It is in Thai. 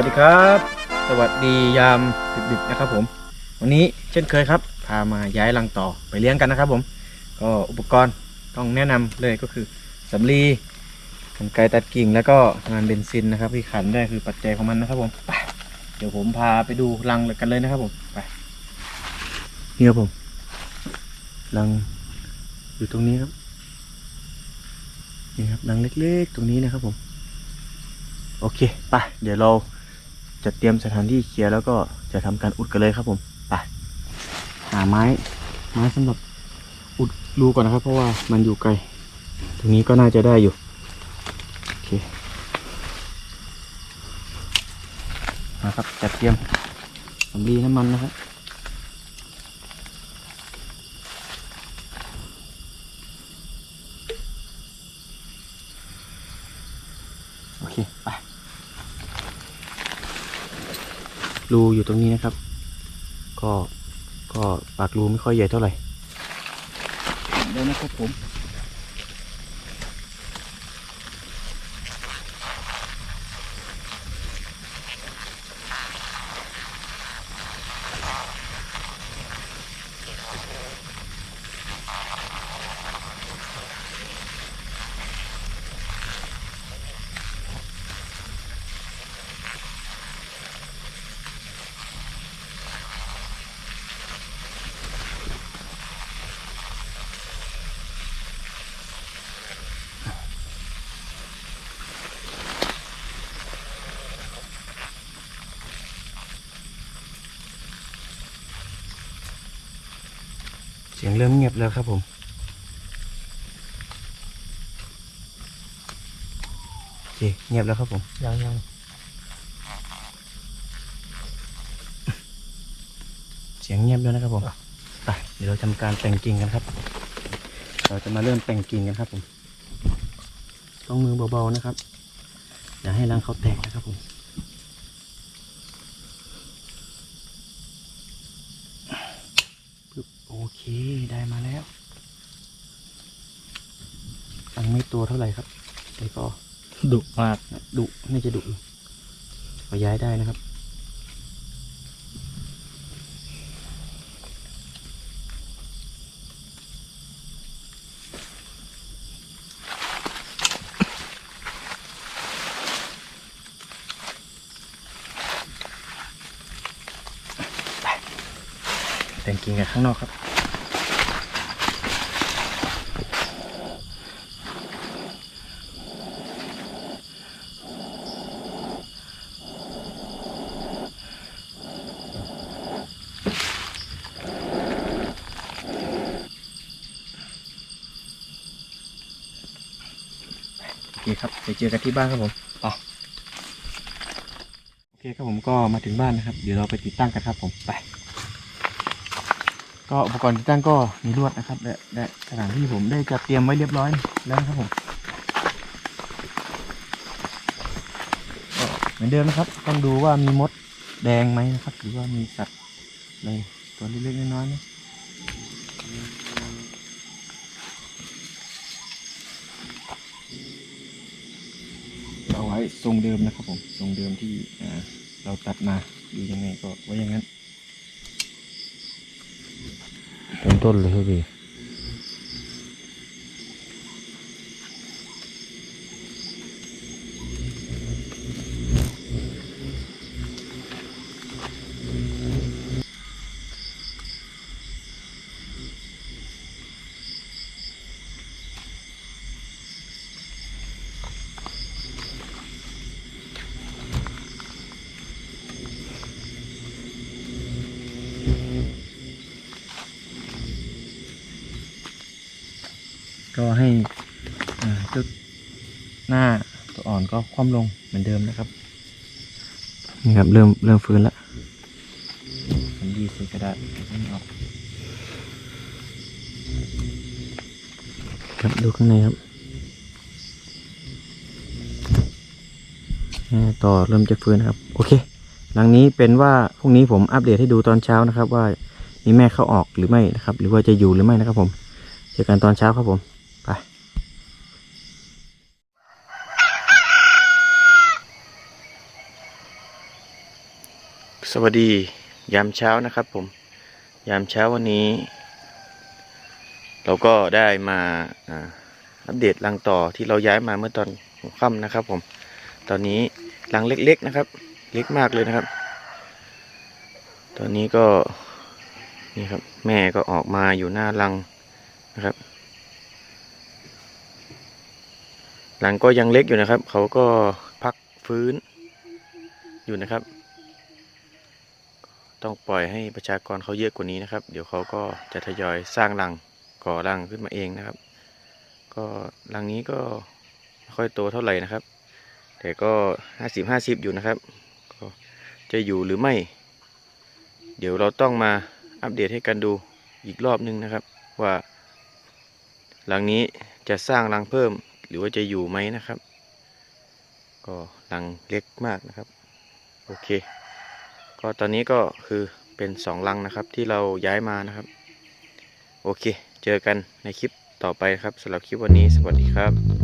วัสดีครับ สวัสดียามดึกๆนะครับผม วันนี้เช่นเคยครับ พามาย้ายรังต่อไปเลี้ยงกันนะครับผม ก็อุปกรณ์ต้องแนะนำเลยก็คือสำลีกันไกตัดกิ่งแล้วก็งานเบนซินนะครับที่ขันได้คือปัจจัยของมันนะครับผมไปเดี๋ยวผมพาไปดูรังกันเลยนะครับผมไปนี่ครับผมรังอยู่ตรงนี้ครับนี่ครับรังเล็กๆ ตรงนี้นะครับผม โอเค ไป เดี๋ยวเรา จะเตรียมสถานที่เคลียร์แล้วก็จะทำการอุดกันเลยครับผมไปหาไม้ไม้สำหรับอุดรูก่อนนะครับ เพราะว่ามันอยู่ไกล ตรงนี้ก็น่าจะได้อยู่โอเคนะครับจัดเตรียมสำลีน้ำมันนะครับโอเคไป รูอยู่ตรงนี้นะครับ ก็ก็ปากรูไม่ค่อยใหญ่เท่าไหร่เดี๋ยวนะครับผม เสียงเริ่มเงียบแล้วครับผม โอเค เงียบแล้วครับผม ยังยังเสียงเงียบแล้วนะครับผมไปเดี๋ยวเราทำการแต่งกิ่งกันครับ เราจะมาเริ่มแต่งกิ่งกันครับผม ต้องมือเบาๆนะครับ อย่าให้รังเขาแตกนะครับผม ปึ๊บ โอเคได้มาแล้วรังไม่ตัวเท่าไหร่ครับแต่ก็ดุมากดุน่าจะดุอยู่เอาย้ายได้นะครับ แต่งกิ่งกันข้างนอกครับ โอเคครับไปเจอกันที่บ้านครับผมไปโอเคครับผมก็มาถึงบ้านนะครับ เดี๋ยวเราไปติดตั้งกันครับผมไป ก็อุปกรณ์ติดตั้งก็มีลวดนะครับและและสถานที่ผมได้จัดเตรียมไว้เรียบร้อยแล้วนะครับผมเหมือนเดิมนะครับ ต้องดูว่ามีมดแดงไหมนะครับ หรือว่ามีสัตว์อะไรตัวเล็กๆน้อยๆนะเอาไว้ทรงเดิมนะครับผมทรงเดิมที่เราตัดมาดูยังไงก็ไว้อย่างนั้น ต้น ก็ให้อ่าจุดหน้าตัวอ่อนก็คว่ำลงเหมือนเดิมนะครับ นี่ครับเริ่มเริ่มฟื้นแล้วสำลีใส่กระดาษให้มันออกครับดูข้างในครับอ่าต่อเริ่มจะฟื้นนะครับ โอเค หลังนี้เป็นว่าพรุ่งนี้ผมอัปเดตให้ดูตอนเช้านะครับ ว่ามีแม่เข้าออกหรือไม่นะครับ หรือว่าจะอยู่หรือไม่นะครับผม เจอกันตอนเช้าครับผม ไปสวัสดียามเช้านะครับผม ยามเช้าวันนี้ เราก็ได้มาอัปเดตรังต่อที่เราย้ายมาเมื่อตอนหัวค่ำนะครับ ผม ตอนนี้รังเล็กๆนะครับ เล็กมากเลยนะครับ ตอนนี้ก็นี่ครับ แม่ก็ออกมาอยู่หน้ารังนะครับ รังก็ยังเล็กอยู่นะครับ เขาก็พักฟื้นอยู่นะครับ ต้องปล่อยให้ประชากรเขาเยอะกว่านี้นะครับ เดี๋ยวเขาก็จะทยอยสร้างรังก่อรังขึ้นมาเองนะครับ ก็รังนี้ก็ไม่ค่อยโตเท่าไหร่นะครับ แต่ก็ห้าสิบห้าสิบอยู่นะครับก็จะอยู่หรือไม่ เดี๋ยวเราต้องมาอัปเดตให้กันดูอีกรอบนึงนะครับ ว่ารังนี้จะสร้างรังเพิ่ม หรือว่าจะอยู่ไหมนะครับ ก็รังเล็กมากนะครับ โอเค ก็ตอนนี้ก็คือเป็นสองลังนะครับที่เราย้ายมานะครับ โอเค เจอกันในคลิปต่อไปครับสำหรับคลิปวันนี้สวัสดีครับ